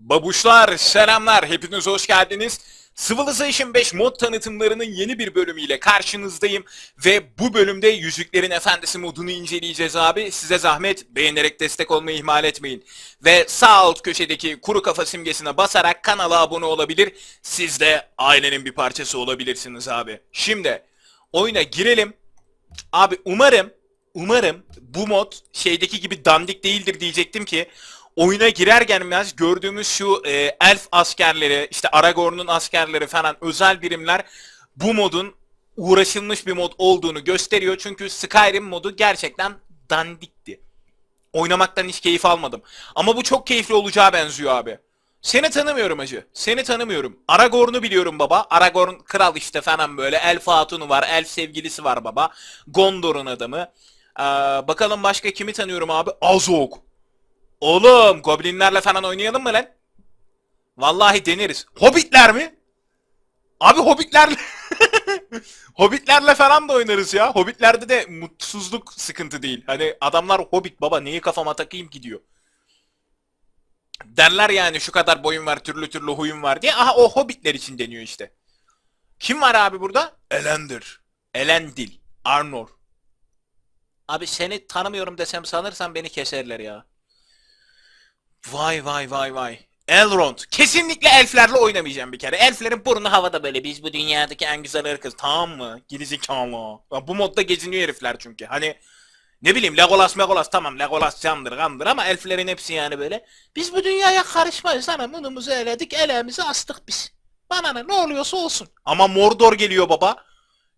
Babuşlar, selamlar. Hepiniz hoş geldiniz. Civilization 5 mod tanıtımlarının yeni bir bölümüyle karşınızdayım. Ve bu bölümde Yüzüklerin Efendisi modunu inceleyeceğiz abi. Size zahmet beğenerek destek olmayı ihmal etmeyin. Ve sağ alt köşedeki kuru kafa simgesine basarak kanala abone olabilir. Siz de ailenin bir parçası olabilirsiniz abi. Şimdi oyuna girelim. Abi umarım, umarım bu mod şeydeki gibi dandik değildir diyecektim ki oyuna girer gelmez gördüğümüz şu e, elf askerleri, işte Aragorn'un askerleri falan özel birimler bu modun uğraşılmış bir mod olduğunu gösteriyor. Çünkü Skyrim modu gerçekten dandikti. Oynamaktan hiç keyif almadım. Ama bu çok keyifli olacağı benziyor abi. Seni tanımıyorum acı. Seni tanımıyorum. Aragorn'u biliyorum baba. Aragorn kral işte falan böyle. Elf hatunu var. Elf sevgilisi var baba. Gondor'un adamı. Ee, bakalım başka kimi tanıyorum abi? Azog. Oğlum goblinlerle falan oynayalım mı lan? Vallahi deneriz. Hobbitler mi? Abi hobbitlerle... hobbitlerle falan da oynarız ya. Hobbitlerde de mutsuzluk sıkıntı değil. Hani adamlar hobbit baba neyi kafama takayım ki diyor. Derler yani şu kadar boyun var türlü türlü huyum var diye. Aha o hobbitler için deniyor işte. Kim var abi burada? Elendil. Elendil. Arnor. Abi seni tanımıyorum desem sanırsan beni keserler ya. Vay vay vay vay. Elrond. Kesinlikle elflerle oynamayacağım bir kere. Elflerin burnu havada böyle. Biz bu dünyadaki en güzel ırkız. Tamam mı? Gerizekalı. Bu modda geziniyor herifler çünkü. Hani ne bileyim Legolas Megolas tamam Legolas candır kandır ama elflerin hepsi yani böyle. Biz bu dünyaya karışmayız sana bunumuzu eledik elemizi astık biz. Bana ne ne oluyorsa olsun. Ama Mordor geliyor baba.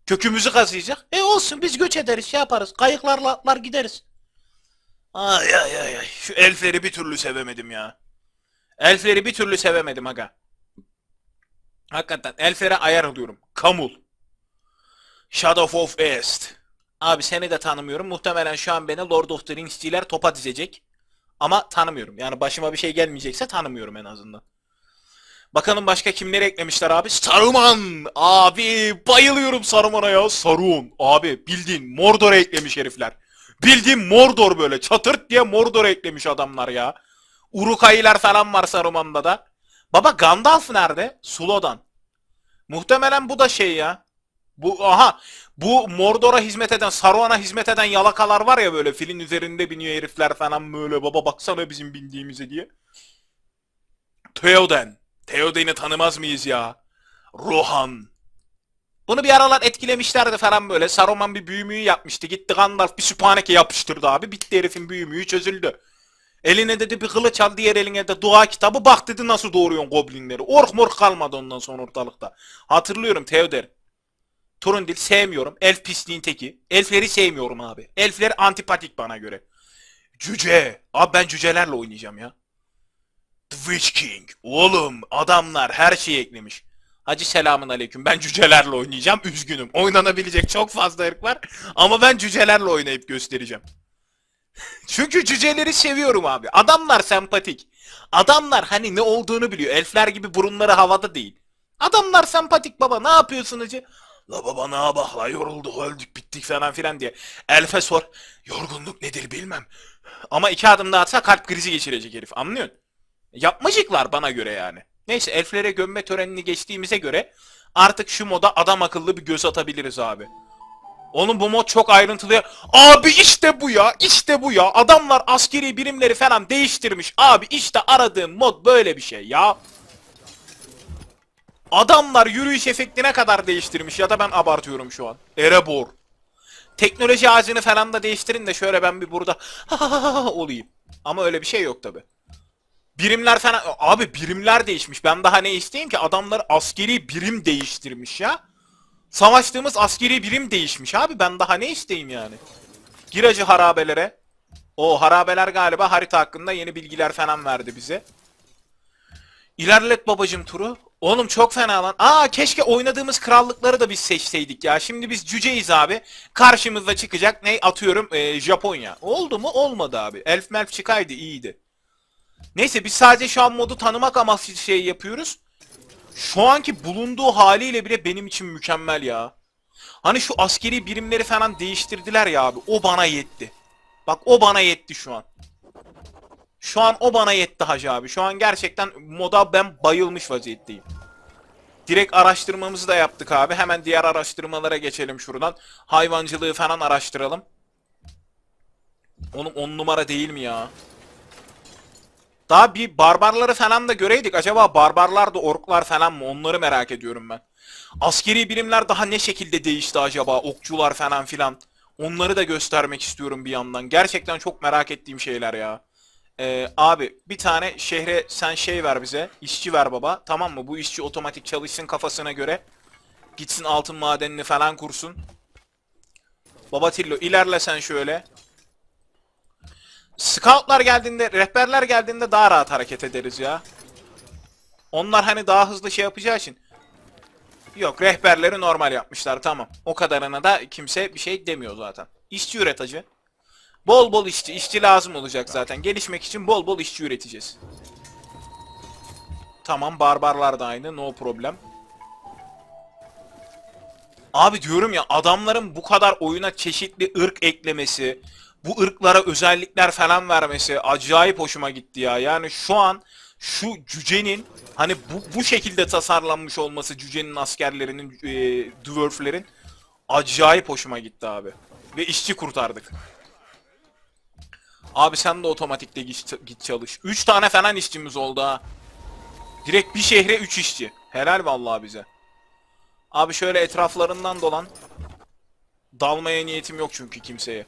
Kökümüzü kazıyacak. E olsun biz göç ederiz şey yaparız. Kayıklarla atlar gideriz. Ay ay ay ay. Şu elfleri bir türlü sevemedim ya. Elfleri bir türlü sevemedim aga. Hakikaten elflere ayar alıyorum. Kamul. Shadow of East. Abi seni de tanımıyorum. Muhtemelen şu an beni Lord of the Rings'ciler topa dizecek. Ama tanımıyorum. Yani başıma bir şey gelmeyecekse tanımıyorum en azından. Bakalım başka kimleri eklemişler abi? Saruman! Abi bayılıyorum Saruman'a ya. Saruman. Abi bildiğin Mordor'a eklemiş herifler. Bildiğin Mordor böyle. Çatırt diye Mordor'a eklemiş adamlar ya. Urukai'ler falan var Saruman'da da. Baba Gandalf nerede? Sulo'dan. Muhtemelen bu da şey ya. Bu aha bu Mordor'a hizmet eden, Saruman'a hizmet eden yalakalar var ya böyle filin üzerinde biniyor herifler falan böyle baba baksana bizim bindiğimize diye. Theoden. Theoden'i tanımaz mıyız ya? Rohan. Bunu bir aralar etkilemişlerdi falan böyle. Saruman bir büyümüyü yapmıştı. Gitti Gandalf bir süphaneke yapıştırdı abi. Bitti herifin büyümüyü çözüldü. Eline dedi bir kılıç al diğer eline de dua kitabı. Bak dedi nasıl doğuruyorsun goblinleri. Ork mork kalmadı ondan sonra ortalıkta. Hatırlıyorum Theoden. Turundil sevmiyorum. Elf pisliğin teki. Elfleri sevmiyorum abi. Elfler antipatik bana göre. Cüce. Abi ben cücelerle oynayacağım ya. The Witch King. Oğlum adamlar her şeyi eklemiş. Hacı selamun aleyküm. Ben cücelerle oynayacağım. Üzgünüm. Oynanabilecek çok fazla ırk var. Ama ben cücelerle oynayıp göstereceğim. Çünkü cüceleri seviyorum abi. Adamlar sempatik. Adamlar hani ne olduğunu biliyor. Elfler gibi burunları havada değil. Adamlar sempatik baba. Ne yapıyorsun hacı? La baba ne yapak la yorulduk öldük bittik falan filan diye. Elfe sor. Yorgunluk nedir bilmem. Ama iki adım daha atsa kalp krizi geçirecek herif anlıyorsun? Yapmacıklar bana göre yani. Neyse elflere gömme törenini geçtiğimize göre artık şu moda adam akıllı bir göz atabiliriz abi. Oğlum bu mod çok ayrıntılı. Abi işte bu ya. işte bu ya. Adamlar askeri birimleri falan değiştirmiş. Abi işte aradığım mod böyle bir şey ya. Adamlar yürüyüş efektine kadar değiştirmiş ya da ben abartıyorum şu an. Erebor. Teknoloji ağacını falan da değiştirin de şöyle ben bir burada olayım. Ama öyle bir şey yok tabi. Birimler falan abi birimler değişmiş. Ben daha ne isteyeyim ki adamlar askeri birim değiştirmiş ya. Savaştığımız askeri birim değişmiş abi. Ben daha ne isteyeyim yani. Giracı harabelere. O harabeler galiba harita hakkında yeni bilgiler falan verdi bize. İlerlet babacım turu. Oğlum çok fena lan. Aa keşke oynadığımız krallıkları da biz seçseydik ya. Şimdi biz cüceyiz abi. Karşımızda çıkacak ne atıyorum ee, Japonya. Oldu mu? Olmadı abi. Elf melf çıkaydı iyiydi. Neyse biz sadece şu an modu tanımak amaçlı şey yapıyoruz. Şu anki bulunduğu haliyle bile benim için mükemmel ya. Hani şu askeri birimleri falan değiştirdiler ya abi. O bana yetti. Bak o bana yetti şu an. Şu an o bana yetti hacı abi. Şu an gerçekten moda ben bayılmış vaziyetteyim. Direkt araştırmamızı da yaptık abi. Hemen diğer araştırmalara geçelim şuradan. Hayvancılığı falan araştıralım. Oğlum on numara değil mi ya? Daha bir barbarları falan da göreydik. Acaba barbarlar da orklar falan mı? Onları merak ediyorum ben. Askeri birimler daha ne şekilde değişti acaba? Okçular falan filan. Onları da göstermek istiyorum bir yandan. Gerçekten çok merak ettiğim şeyler ya. Ee, abi bir tane şehre sen şey ver bize. işçi ver baba. Tamam mı? Bu işçi otomatik çalışsın kafasına göre. Gitsin altın madenini falan kursun. Baba Tillo ilerle sen şöyle. Scoutlar geldiğinde, rehberler geldiğinde daha rahat hareket ederiz ya. Onlar hani daha hızlı şey yapacağı için. Yok rehberleri normal yapmışlar tamam. O kadarına da kimse bir şey demiyor zaten. İşçi üret hacı. Bol bol işçi. işçi lazım olacak zaten. Gelişmek için bol bol işçi üreteceğiz. Tamam barbarlar da aynı no problem. Abi diyorum ya adamların bu kadar oyuna çeşitli ırk eklemesi, bu ırklara özellikler falan vermesi acayip hoşuma gitti ya. Yani şu an şu cücenin hani bu, bu şekilde tasarlanmış olması cücenin askerlerinin, e, dwarflerin acayip hoşuma gitti abi. Ve işçi kurtardık. Abi sen de otomatikte git, git çalış. 3 tane falan işçimiz oldu ha. Direkt bir şehre 3 işçi. Helal vallahi bize. Abi şöyle etraflarından dolan. Dalmaya niyetim yok çünkü kimseye.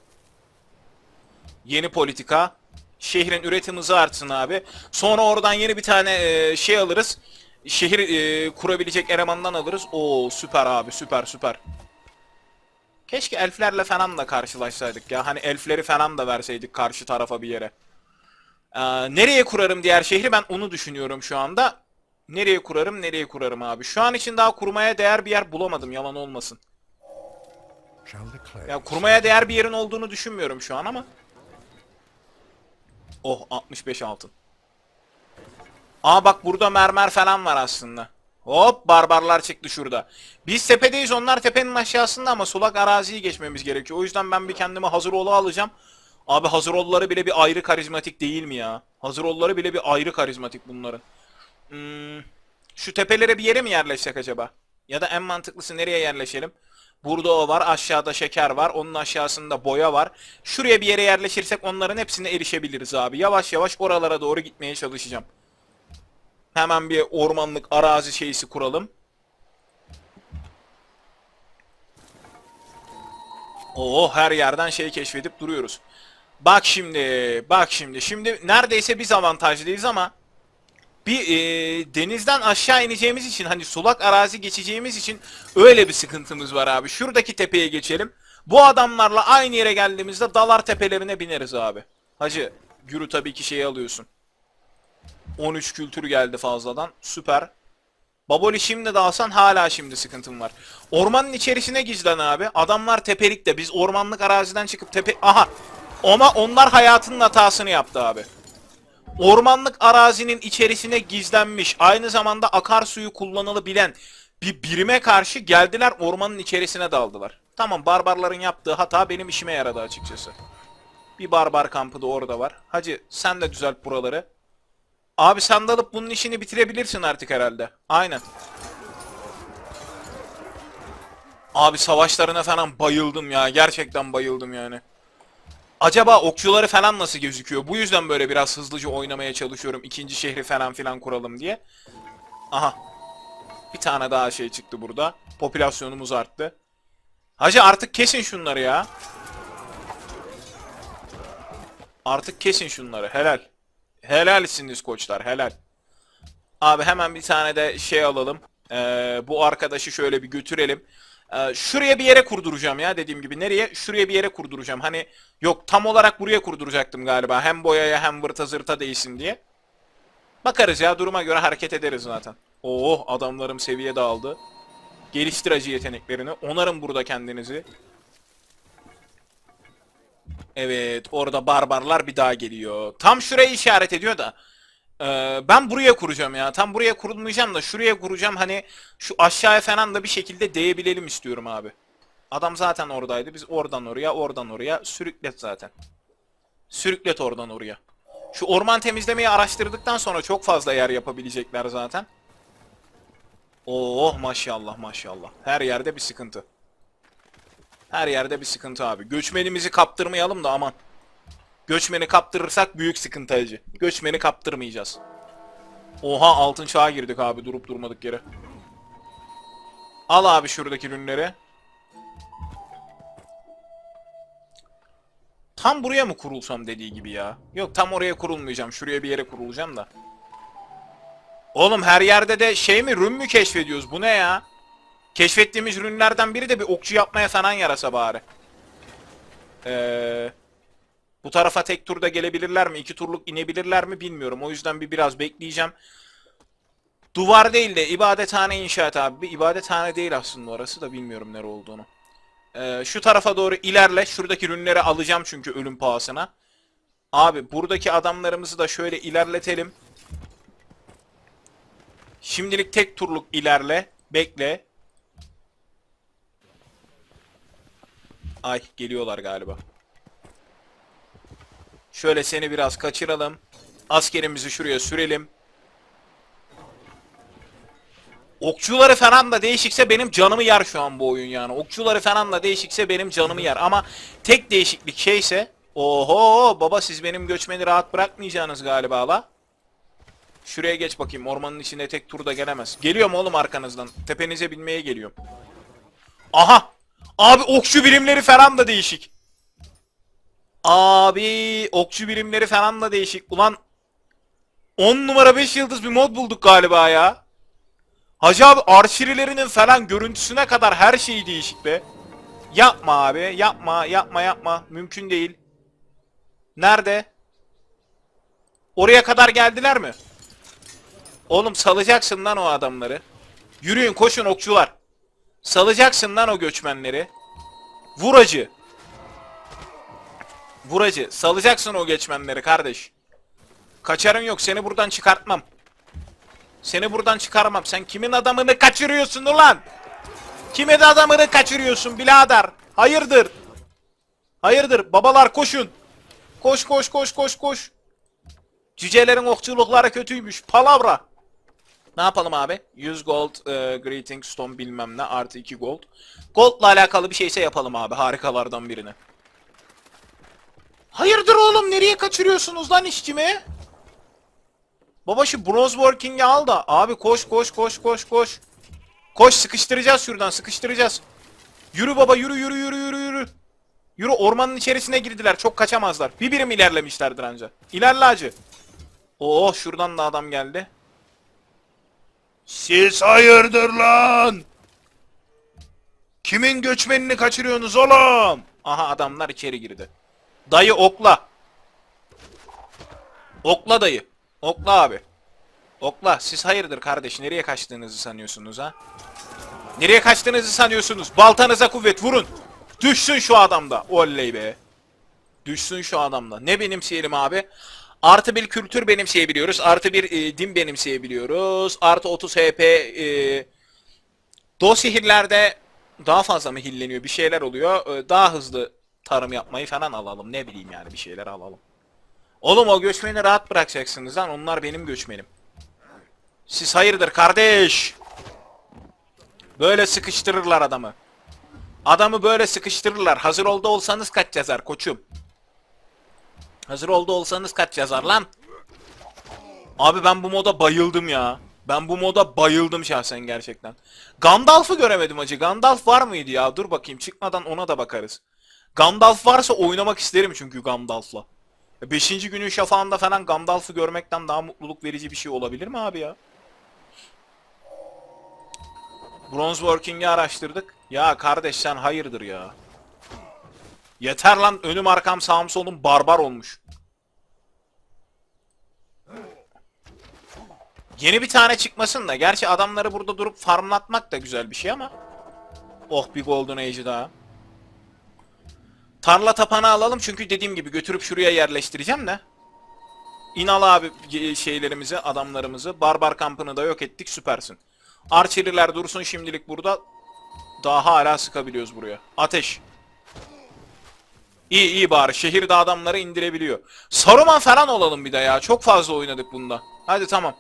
Yeni politika. Şehrin üretim hızı artsın abi. Sonra oradan yeni bir tane e, şey alırız. Şehir e, kurabilecek elemandan alırız. Oo süper abi süper süper. Keşke elflerle falan da karşılaşsaydık ya. Hani elfleri falan da verseydik karşı tarafa bir yere. Ee, nereye kurarım diğer şehri ben onu düşünüyorum şu anda. Nereye kurarım nereye kurarım abi. Şu an için daha kurmaya değer bir yer bulamadım yalan olmasın. Ya kurmaya değer bir yerin olduğunu düşünmüyorum şu an ama. Oh 65 altın. Aa bak burada mermer falan var aslında. Hop barbarlar çıktı şurada. Biz tepedeyiz onlar tepenin aşağısında ama sulak araziyi geçmemiz gerekiyor. O yüzden ben bir kendime hazır olu alacağım. Abi hazır olları bile bir ayrı karizmatik değil mi ya? Hazır olları bile bir ayrı karizmatik bunların. Hmm, şu tepelere bir yere mi yerleşsek acaba? Ya da en mantıklısı nereye yerleşelim? Burada o var, aşağıda şeker var, onun aşağısında boya var. Şuraya bir yere yerleşirsek onların hepsine erişebiliriz abi. Yavaş yavaş oralara doğru gitmeye çalışacağım. Hemen bir ormanlık arazi şeysi kuralım. Oo her yerden şey keşfedip duruyoruz. Bak şimdi, bak şimdi. Şimdi neredeyse biz avantajlıyız ama bir e, denizden aşağı ineceğimiz için hani sulak arazi geçeceğimiz için öyle bir sıkıntımız var abi. Şuradaki tepeye geçelim. Bu adamlarla aynı yere geldiğimizde dalar tepelerine bineriz abi. Hacı, Gürü tabii ki şeyi alıyorsun. 13 kültür geldi fazladan. Süper. Baboli şimdi de alsan hala şimdi sıkıntım var. Ormanın içerisine gizlen abi. Adamlar tepelikte. Biz ormanlık araziden çıkıp tepe... Aha! Ama onlar hayatının hatasını yaptı abi. Ormanlık arazinin içerisine gizlenmiş, aynı zamanda akarsuyu kullanılabilen bir birime karşı geldiler ormanın içerisine daldılar. Tamam barbarların yaptığı hata benim işime yaradı açıkçası. Bir barbar kampı da orada var. Hacı sen de düzelt buraları. Abi sen de alıp bunun işini bitirebilirsin artık herhalde. Aynen. Abi savaşlarına falan bayıldım ya. Gerçekten bayıldım yani. Acaba okçuları falan nasıl gözüküyor? Bu yüzden böyle biraz hızlıca oynamaya çalışıyorum. İkinci şehri falan filan kuralım diye. Aha. Bir tane daha şey çıktı burada. Popülasyonumuz arttı. Hacı artık kesin şunları ya. Artık kesin şunları. Helal. Helalsiniz koçlar. Helal. Abi hemen bir tane de şey alalım. Ee, bu arkadaşı şöyle bir götürelim. Ee, şuraya bir yere kurduracağım ya dediğim gibi. Nereye? Şuraya bir yere kurduracağım. Hani yok tam olarak buraya kurduracaktım galiba. Hem boyaya hem vırta zırta değsin diye. Bakarız ya duruma göre hareket ederiz zaten. Oh adamlarım seviye dağıldı. Geliştir acı yeteneklerini. Onarın burada kendinizi. Evet orada barbarlar bir daha geliyor. Tam şurayı işaret ediyor da. Ee, ben buraya kuracağım ya. Tam buraya kurulmayacağım da şuraya kuracağım. Hani şu aşağıya falan da bir şekilde değebilelim istiyorum abi. Adam zaten oradaydı. Biz oradan oraya, oradan oraya. Sürüklet zaten. Sürüklet oradan oraya. Şu orman temizlemeyi araştırdıktan sonra çok fazla yer yapabilecekler zaten. Oh maşallah maşallah. Her yerde bir sıkıntı. Her yerde bir sıkıntı abi. Göçmenimizi kaptırmayalım da aman. Göçmeni kaptırırsak büyük sıkıntı acı. Göçmeni kaptırmayacağız. Oha altın çağa girdik abi durup durmadık yere. Al abi şuradaki ürünleri. Tam buraya mı kurulsam dediği gibi ya. Yok tam oraya kurulmayacağım. Şuraya bir yere kurulacağım da. Oğlum her yerde de şey mi rün mü keşfediyoruz? Bu ne ya? Keşfettiğimiz ürünlerden biri de bir okçu yapmaya falan yarasa bari. Eee... Bu tarafa tek turda gelebilirler mi? İki turluk inebilirler mi bilmiyorum. O yüzden bir biraz bekleyeceğim. Duvar değil de ibadethane inşaat abi. İbadethane değil aslında orası da bilmiyorum nere olduğunu. Ee, şu tarafa doğru ilerle. Şuradaki ürünleri alacağım çünkü ölüm pahasına. Abi buradaki adamlarımızı da şöyle ilerletelim. Şimdilik tek turluk ilerle. Bekle. Ay geliyorlar galiba. Şöyle seni biraz kaçıralım. Askerimizi şuraya sürelim. Okçuları falan da değişikse benim canımı yer şu an bu oyun yani. Okçuları falan da değişikse benim canımı yer. Ama tek değişiklik şeyse... Oho baba siz benim göçmeni rahat bırakmayacaksınız galiba la. Şuraya geç bakayım. Ormanın içinde tek turda gelemez. Geliyorum oğlum arkanızdan. Tepenize binmeye geliyorum. Aha! Abi okçu birimleri falan da değişik. Abi okçu birimleri falan da değişik. Ulan 10 numara 5 yıldız bir mod bulduk galiba ya. Hacı abi arşirilerinin falan görüntüsüne kadar her şeyi değişik be. Yapma abi yapma yapma yapma. Mümkün değil. Nerede? Oraya kadar geldiler mi? Oğlum salacaksın lan o adamları. Yürüyün koşun okçular. Salacaksın lan o göçmenleri. Vur acı. Vuracı. Salacaksın o geçmenleri kardeş. Kaçarın yok. Seni buradan çıkartmam. Seni buradan çıkarmam. Sen kimin adamını kaçırıyorsun ulan? Kimin adamını kaçırıyorsun birader? Hayırdır? Hayırdır? Babalar koşun. Koş koş koş koş koş. Cücelerin okçulukları kötüymüş. Palavra. Ne yapalım abi? 100 gold, e, greeting stone bilmem ne artı 2 gold. Gold'la alakalı bir şeyse yapalım abi. Harikalardan birini. Hayırdır oğlum nereye kaçırıyorsunuz lan işçimi? Baba şu bronze working'i al da. Abi koş koş koş koş koş. Koş sıkıştıracağız şuradan sıkıştıracağız. Yürü baba yürü yürü yürü yürü yürü. Yürü ormanın içerisine girdiler çok kaçamazlar. Bir birim ilerlemişlerdir anca. İlerle acı. Oo şuradan da adam geldi. Siz hayırdır lan? Kimin göçmenini kaçırıyorsunuz oğlum? Aha adamlar içeri girdi. Dayı okla. Okla dayı. Okla abi. Okla. Siz hayırdır kardeş? Nereye kaçtığınızı sanıyorsunuz ha? Nereye kaçtığınızı sanıyorsunuz? Baltanıza kuvvet vurun. Düşsün şu adamda. Oley be. Düşsün şu adamda. Ne benimseyelim abi? Artı bir kültür benimseyebiliyoruz. Artı bir e, din benimseyebiliyoruz. Artı 30 HP e, Do sihirlerde daha fazla mı hilleniyor? Bir şeyler oluyor. Ee, Daha hızlı tarım yapmayı falan alalım. Ne bileyim yani bir şeyler alalım. Oğlum o göçmeni rahat bırakacaksınız lan. Onlar benim göçmenim. Siz hayırdır kardeş? Böyle sıkıştırırlar adamı. Adamı böyle sıkıştırırlar. Hazır oldu olsanız kaç yazar koçum? Hazır oldu olsanız kaç yazar lan? Abi ben bu moda bayıldım ya. Ben bu moda bayıldım şahsen gerçekten. Gandalf'ı göremedim acı. Gandalf var mıydı ya? Dur bakayım çıkmadan ona da bakarız. Gandalf varsa oynamak isterim çünkü Gandalf'la. Beşinci günün şafağında falan Gandalf'ı görmekten daha mutluluk verici bir şey olabilir mi abi ya? Bronze Working'i araştırdık. Ya kardeş sen hayırdır ya. Yeter lan önüm arkam sağım solum barbar olmuş. Yeni bir tane çıkmasın da. Gerçi adamları burada durup farmlatmak da güzel bir şey ama. Oh bir Golden Age'i daha. Tarla tapanı alalım çünkü dediğim gibi götürüp şuraya yerleştireceğim de. İn al abi şeylerimizi, adamlarımızı. Barbar kampını da yok ettik süpersin. Arçeliler dursun şimdilik burada. Daha hala sıkabiliyoruz buraya. Ateş. İyi iyi bari şehirde adamları indirebiliyor. Saruman falan olalım bir de ya. Çok fazla oynadık bunda. Hadi tamam.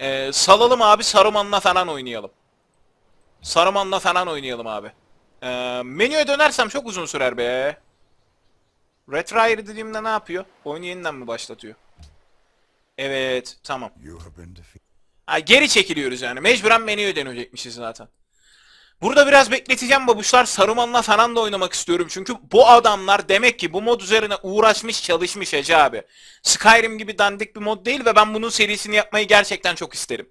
Ee, salalım abi Saruman'la falan oynayalım. Saruman'la falan oynayalım abi. Ee, menüye dönersem çok uzun sürer be. Retry dediğimde ne yapıyor? Oyunu yeniden mi başlatıyor? Evet tamam. Ha, geri çekiliyoruz yani. Mecburen menüye dönecekmişiz zaten. Burada biraz bekleteceğim babuşlar. Saruman'la falan da oynamak istiyorum. Çünkü bu adamlar demek ki bu mod üzerine uğraşmış çalışmış Ece abi. Skyrim gibi dandik bir mod değil ve ben bunun serisini yapmayı gerçekten çok isterim.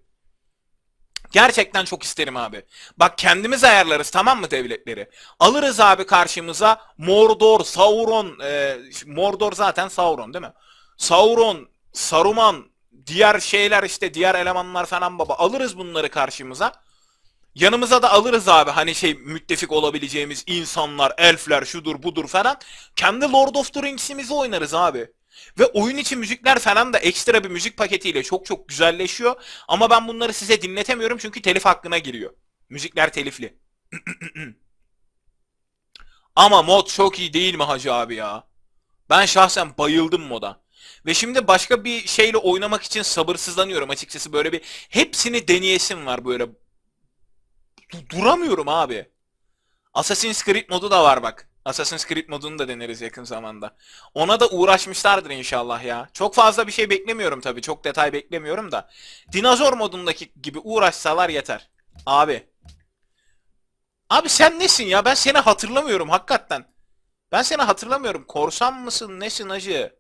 Gerçekten çok isterim abi. Bak kendimiz ayarlarız tamam mı devletleri? Alırız abi karşımıza Mordor, Sauron, e, Mordor zaten Sauron değil mi? Sauron, Saruman, diğer şeyler işte diğer elemanlar falan baba alırız bunları karşımıza. Yanımıza da alırız abi hani şey müttefik olabileceğimiz insanlar, elfler, şudur budur falan. Kendi Lord of the Rings'imizi oynarız abi. Ve oyun içi müzikler falan da ekstra bir müzik paketiyle çok çok güzelleşiyor. Ama ben bunları size dinletemiyorum çünkü telif hakkına giriyor. Müzikler telifli. Ama mod çok iyi değil mi hacı abi ya? Ben şahsen bayıldım moda. Ve şimdi başka bir şeyle oynamak için sabırsızlanıyorum açıkçası böyle bir hepsini deneyesim var böyle. Du- duramıyorum abi. Assassin's Creed modu da var bak. Assassin's Creed modunu da deneriz yakın zamanda. Ona da uğraşmışlardır inşallah ya. Çok fazla bir şey beklemiyorum tabii. Çok detay beklemiyorum da. Dinozor modundaki gibi uğraşsalar yeter. Abi. Abi sen nesin ya? Ben seni hatırlamıyorum hakikaten. Ben seni hatırlamıyorum. Korsan mısın? Nesin hacı?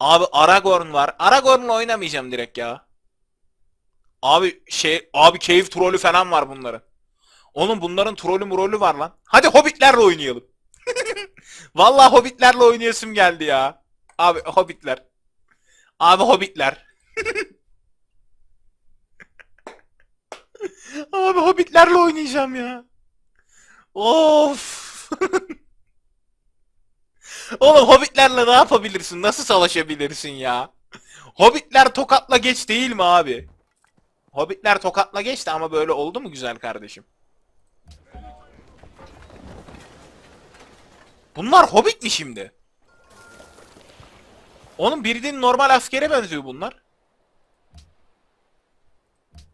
Abi Aragorn var. Aragorn'la oynamayacağım direkt ya. Abi şey abi cave trolü falan var bunların. Oğlum bunların trolü murolü var lan. Hadi hobbitlerle oynayalım. Vallahi hobbitlerle oynayasım geldi ya. Abi hobbitler. Abi hobbitler. Abi hobbitlerle oynayacağım ya. Of. Oğlum hobbitlerle ne yapabilirsin? Nasıl savaşabilirsin ya? Hobbitler tokatla geç değil mi abi? Hobbitler tokatla geçti ama böyle oldu mu güzel kardeşim? Bunlar hobbit mi şimdi? Oğlum bildiğin normal askere benziyor bunlar.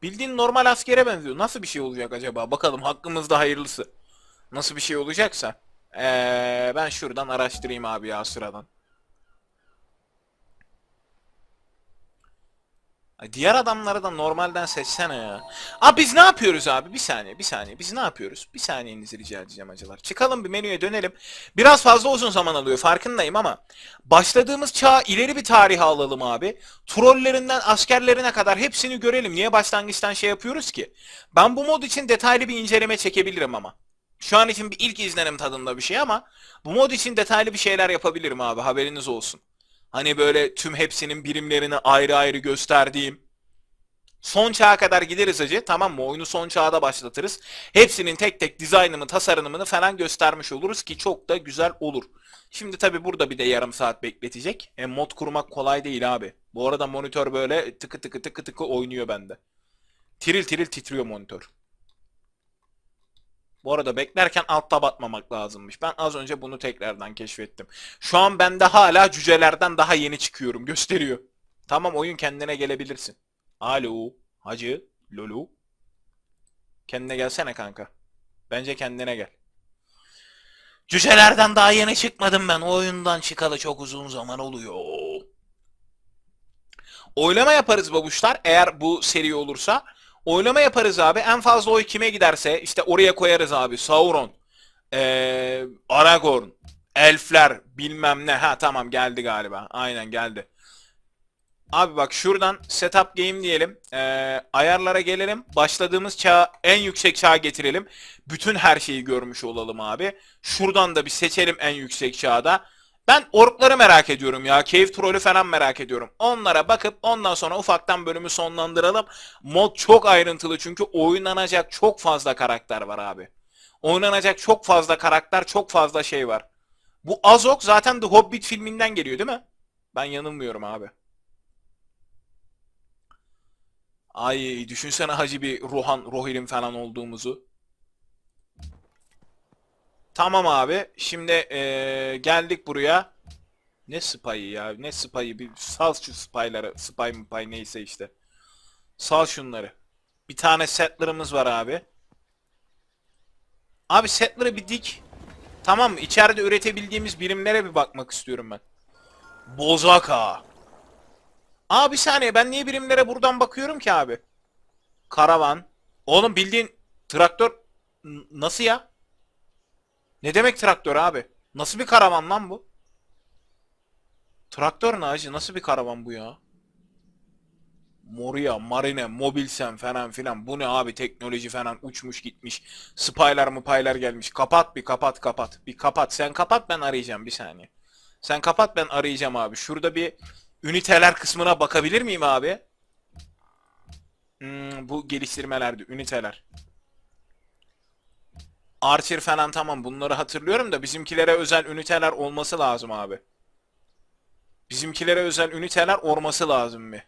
Bildiğin normal askere benziyor. Nasıl bir şey olacak acaba? Bakalım hakkımızda hayırlısı. Nasıl bir şey olacaksa. Ee, ben şuradan araştırayım abi ya sıradan. Diğer adamları da normalden seçsene ya. Abi biz ne yapıyoruz abi? Bir saniye, bir saniye. Biz ne yapıyoruz? Bir saniyenizi rica edeceğim acılar. Çıkalım bir menüye dönelim. Biraz fazla uzun zaman alıyor farkındayım ama başladığımız çağa ileri bir tarihe alalım abi. Trollerinden askerlerine kadar hepsini görelim. Niye başlangıçtan şey yapıyoruz ki? Ben bu mod için detaylı bir inceleme çekebilirim ama. Şu an için bir ilk izlenim tadında bir şey ama bu mod için detaylı bir şeyler yapabilirim abi haberiniz olsun. Hani böyle tüm hepsinin birimlerini ayrı ayrı gösterdiğim. Son çağa kadar gideriz acı tamam mı? Oyunu son çağda başlatırız. Hepsinin tek tek dizaynını, tasarımını falan göstermiş oluruz ki çok da güzel olur. Şimdi tabi burada bir de yarım saat bekletecek. E, mod kurmak kolay değil abi. Bu arada monitör böyle tıkı tıkı tıkı tıkı oynuyor bende. Tiril tiril titriyor monitör. Bu arada beklerken altta batmamak lazımmış. Ben az önce bunu tekrardan keşfettim. Şu an bende hala cücelerden daha yeni çıkıyorum. Gösteriyor. Tamam oyun kendine gelebilirsin. Alo. Hacı. Lolo. Kendine gelsene kanka. Bence kendine gel. Cücelerden daha yeni çıkmadım ben. O oyundan çıkalı çok uzun zaman oluyor. Oylama yaparız babuşlar eğer bu seri olursa. Oylama yaparız abi. En fazla oy kime giderse işte oraya koyarız abi. Sauron, ee, Aragorn, Elfler, bilmem ne. Ha tamam geldi galiba. Aynen geldi. Abi bak şuradan setup game diyelim. Ee, ayarlara gelelim. Başladığımız çağı en yüksek çağa getirelim. Bütün her şeyi görmüş olalım abi. Şuradan da bir seçelim en yüksek çağda. Ben orkları merak ediyorum ya. Cave Troll'ü falan merak ediyorum. Onlara bakıp ondan sonra ufaktan bölümü sonlandıralım. Mod çok ayrıntılı çünkü oynanacak çok fazla karakter var abi. Oynanacak çok fazla karakter, çok fazla şey var. Bu Azok zaten The Hobbit filminden geliyor değil mi? Ben yanılmıyorum abi. Ay düşünsene hacı bir Rohan, Rohirrim falan olduğumuzu. Tamam abi. Şimdi eee, geldik buraya. Ne spy'ı ya? Ne spy'ı? Bir sal şu spy'ları. Spy mı pay neyse işte. Sal şunları. Bir tane settler'ımız var abi. Abi settler'ı bir dik. Tamam mı? İçeride üretebildiğimiz birimlere bir bakmak istiyorum ben. Bozaka. Aa bir saniye ben niye birimlere buradan bakıyorum ki abi? Karavan. Oğlum bildiğin traktör nasıl ya? Ne demek traktör abi? Nasıl bir karavan lan bu? Traktör ne hacı? Nasıl bir karavan bu ya? Moria, Marine, Mobilsen falan filan. Bu ne abi? Teknoloji falan uçmuş gitmiş. Spylar mı paylar gelmiş. Kapat bir kapat kapat. Bir kapat. Sen kapat ben arayacağım bir saniye. Sen kapat ben arayacağım abi. Şurada bir üniteler kısmına bakabilir miyim abi? Hmm, bu geliştirmelerde üniteler. Archer falan tamam bunları hatırlıyorum da bizimkilere özel üniteler olması lazım abi. Bizimkilere özel üniteler olması lazım mı?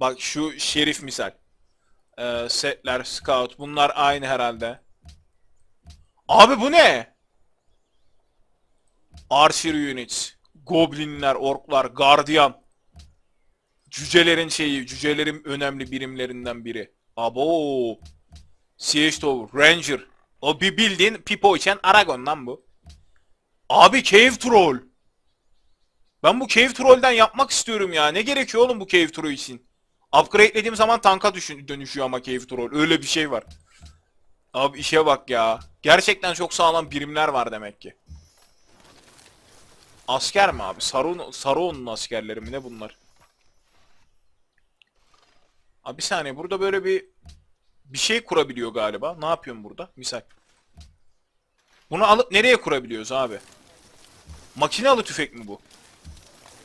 Bak şu şerif misal. Ee, setler, scout bunlar aynı herhalde. Abi bu ne? Archer units. Goblinler, orklar, gardiyan. Cücelerin şeyi, cücelerin önemli birimlerinden biri. Abo. Siege Tower, Ranger. O bir bildiğin Pipo içen Aragon lan bu. Abi Cave Troll. Ben bu Cave Troll'den yapmak istiyorum ya. Ne gerekiyor oğlum bu Cave Troll için? Upgrade'lediğim zaman tanka dönüşüyor ama Cave Troll. Öyle bir şey var. Abi işe bak ya. Gerçekten çok sağlam birimler var demek ki. Asker mi abi? Saruman, Saruman'ın askerleri mi ne bunlar? Abi bir saniye burada böyle bir bir şey kurabiliyor galiba. Ne yapıyorum burada? Misal. Bunu alıp nereye kurabiliyoruz abi? Makinalı tüfek mi bu?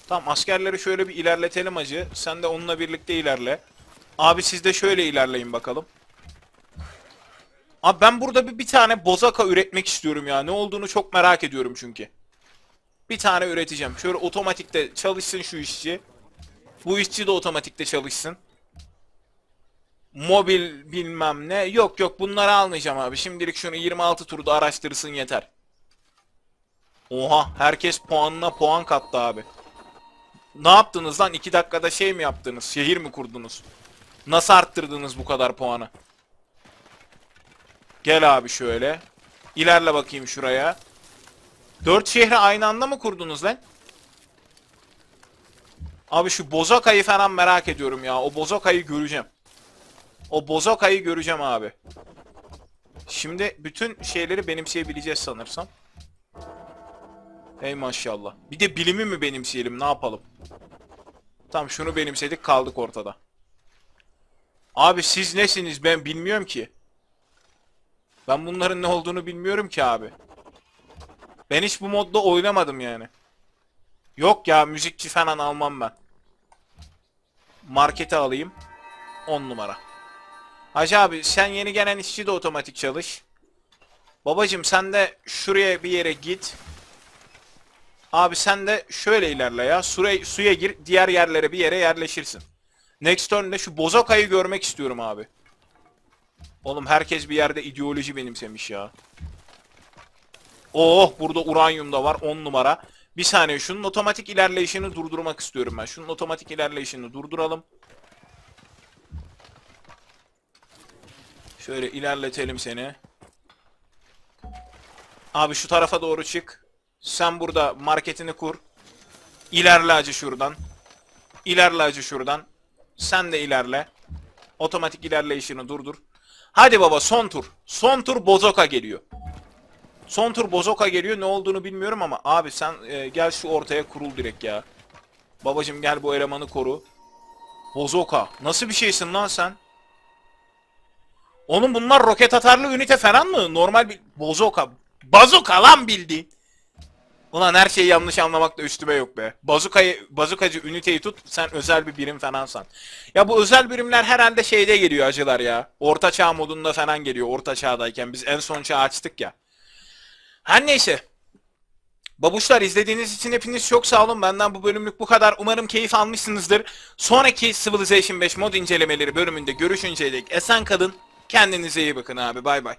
Tamam askerleri şöyle bir ilerletelim acı. Sen de onunla birlikte ilerle. Abi siz de şöyle ilerleyin bakalım. Abi ben burada bir, bir tane bozaka üretmek istiyorum ya. Ne olduğunu çok merak ediyorum çünkü. Bir tane üreteceğim. Şöyle otomatikte çalışsın şu işçi. Bu işçi de otomatikte çalışsın. Mobil bilmem ne. Yok yok bunları almayacağım abi. Şimdilik şunu 26 turda araştırsın yeter. Oha herkes puanına puan kattı abi. Ne yaptınız lan? 2 dakikada şey mi yaptınız? Şehir mi kurdunuz? Nasıl arttırdınız bu kadar puanı? Gel abi şöyle. İlerle bakayım şuraya. 4 şehri aynı anda mı kurdunuz lan? Abi şu Bozoka'yı falan merak ediyorum ya. O Bozoka'yı göreceğim. O Bozoka'yı göreceğim abi. Şimdi bütün şeyleri benimseyebileceğiz sanırsam. Ey maşallah. Bir de bilimi mi benimseyelim ne yapalım? Tamam şunu benimsedik kaldık ortada. Abi siz nesiniz ben bilmiyorum ki. Ben bunların ne olduğunu bilmiyorum ki abi. Ben hiç bu modda oynamadım yani. Yok ya müzikçi falan almam ben. Markete alayım. 10 numara. Hacı abi sen yeni gelen işçi de otomatik çalış. Babacım sen de şuraya bir yere git. Abi sen de şöyle ilerle ya. Suya, suya gir diğer yerlere bir yere yerleşirsin. Next turn'de şu Bozoka'yı görmek istiyorum abi. Oğlum herkes bir yerde ideoloji benimsemiş ya. Oh burada uranyum da var 10 numara. Bir saniye şunun otomatik ilerleyişini durdurmak istiyorum ben. Şunun otomatik ilerleyişini durduralım. Şöyle ilerletelim seni. Abi şu tarafa doğru çık. Sen burada marketini kur. İlerle acı şuradan. İlerle acı şuradan. Sen de ilerle. Otomatik ilerleyişini durdur. Hadi baba son tur. Son tur Bozoka geliyor. Son tur Bozoka geliyor. Ne olduğunu bilmiyorum ama abi sen e, gel şu ortaya kurul direkt ya. Babacım gel bu elemanı koru. Bozoka. Nasıl bir şeysin lan sen? Oğlum bunlar roket atarlı ünite falan mı? Normal bir bozoka. Bazuka lan bildiğin. Ulan her şeyi yanlış anlamakta üstüme yok be. Bazukayı, bazukacı üniteyi tut sen özel bir birim falan san. Ya bu özel birimler herhalde şeyde geliyor acılar ya. Orta çağ modunda falan geliyor orta çağdayken. Biz en son çağ açtık ya. Her neyse. Babuşlar izlediğiniz için hepiniz çok sağ olun. Benden bu bölümlük bu kadar. Umarım keyif almışsınızdır. Sonraki Civilization 5 mod incelemeleri bölümünde görüşünceye dek esen kalın. Kendinize iyi bakın abi. Bay bay.